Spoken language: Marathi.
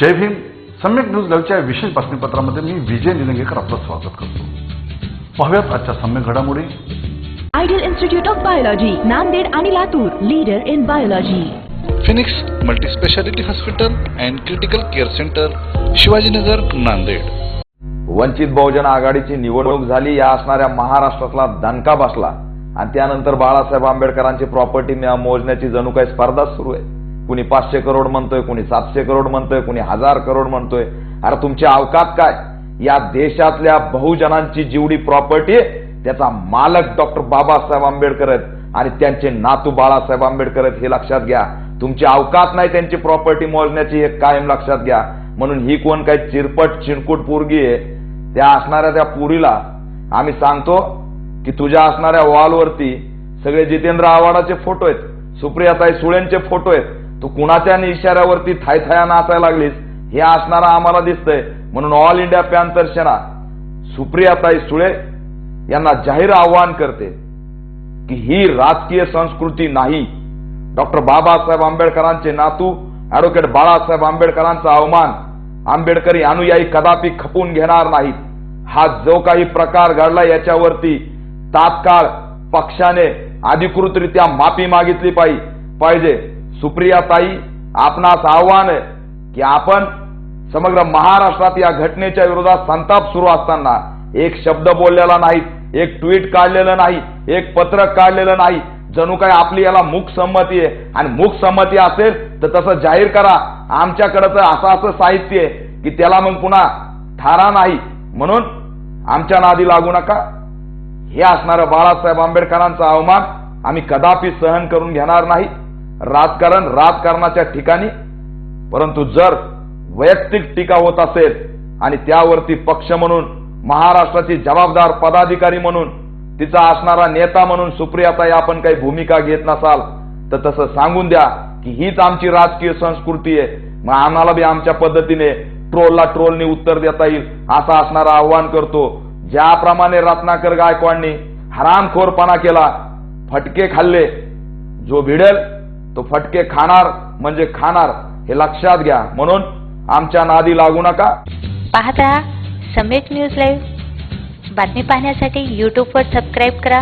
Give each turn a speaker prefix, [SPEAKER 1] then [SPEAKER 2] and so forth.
[SPEAKER 1] जय भीम. सम्यक न्यूज लाईव्हच्या विशेष बातमीपत्रामध्ये मी विजय निलंगेकर आपलं स्वागत करतो. पाहूयात आजच्या सम्यक घडामोडी.
[SPEAKER 2] Ideal institute of biology Nanded आणि Latur leader in biology
[SPEAKER 3] phoenix multispeciality hospital and critical care centre Shivajinagar Nanded.
[SPEAKER 4] Vanchit Bahujan आघाडीची निवडणूक झाली या असणाऱ्या महाराष्ट्रातला दणका बसला. आणि त्यानंतर बाळासाहेब आंबेडकरांची प्रॉपर्टी मोजण्याची जणू काही स्पर्धाच सुरू आहे. कुणी पाचशे करोड म्हणतोय कुणी सातशे करोड म्हणतोय कुणी हजार करोड म्हणतोय. अरे तुमची अवकात काय? या देशातल्या बहुजनांची जेवढी प्रॉपर्टी आहे त्याचा मालक डॉक्टर बाबासाहेब आंबेडकर आहेत आणि त्यांचे नातू बाळासाहेब आंबेडकर आहेत हे लक्षात घ्या. तुमची अवकात नाही त्यांची प्रॉपर्टी मोजण्याची हे कायम लक्षात घ्या. म्हणून ही कोण काही चिरपट चिणकूट पोरगी आहे त्या असणाऱ्या त्या पुरीला आम्ही सांगतो की तुझ्या असणाऱ्या वॉलवरती सगळे जितेंद्र आव्हाडाचे फोटो आहेत सुप्रियाताई सुळेंचे फोटो आहेत तू कुणाच्या इशाऱ्यावरती थायथाया नाचायला लागलीस हे असणारा आम्हाला दिसतंय म्हणून all India panther Sena Supriyatai Sule यांना जाहीर आव्हान करते की ही राजकीय संस्कृती नाही. डॉक्टर बाबासाहेब आंबेडकरांचे नातू ऍडव्होकेट बाळासाहेब आंबेडकरांचा अवमान आंबेडकरी अनुयायी कदापि खपून घेणार नाहीत. हा जो काही प्रकार घडला याच्यावरती तात्काळ पक्षाने अधिकृतरित्या माफी मागितली पाहिजे पाहिजे. सुप्रियाताई आपणास आव्हान आहे की आपण समग्र महाराष्ट्रात या घटनेच्या विरोधात संताप सुरू असताना एक शब्द बोललेला नाही एक ट्विट काढलेलं नाही एक पत्रक काढलेलं नाही. जणू काय आपली याला मुख संमती आहे? आणि मुख संमती असेल तर तसं जाहीर करा. आमच्याकडे तर असं असं साहित्य आहे की त्याला मग पुन्हा ठारा नाही. म्हणून आमच्या नादी लागू नका. हे असणारं बाळासाहेब आंबेडकरांचा अवमान आम्ही कदापि सहन करून घेणार नाही. राजकारण राजकारणाच्या ठिकाणी. परंतु जर वैयक्तिक टीका होत असेल आणि त्यावरती पक्ष म्हणून महाराष्ट्राची जबाबदार पदाधिकारी म्हणून तिचा असणारा नेता म्हणून सुप्रियाताई आपण काही भूमिका घेत नसाल तर तसं सांगून द्या की हीच आमची राजकीय संस्कृती आहे. मग आम्हाला बी आमच्या पद्धतीने ट्रोलला ट्रोलने उत्तर देता येईल असं असणारं आव्हान करतो. ज्याप्रमाणे रत्नाकर गायकवाडनी हरामखोरपणा केला फटके खाल्ले जो भिडेल तो फटके खाणार म्हणजे खाणार हे लक्षात घ्या. म्हणून आमच्या नादी लागू नका.
[SPEAKER 5] पाहता रहा सम्यक न्यूज लाईव्ह. बातमी पाहण्यासाठी यूट्यूबवर सबस्क्राईब करा.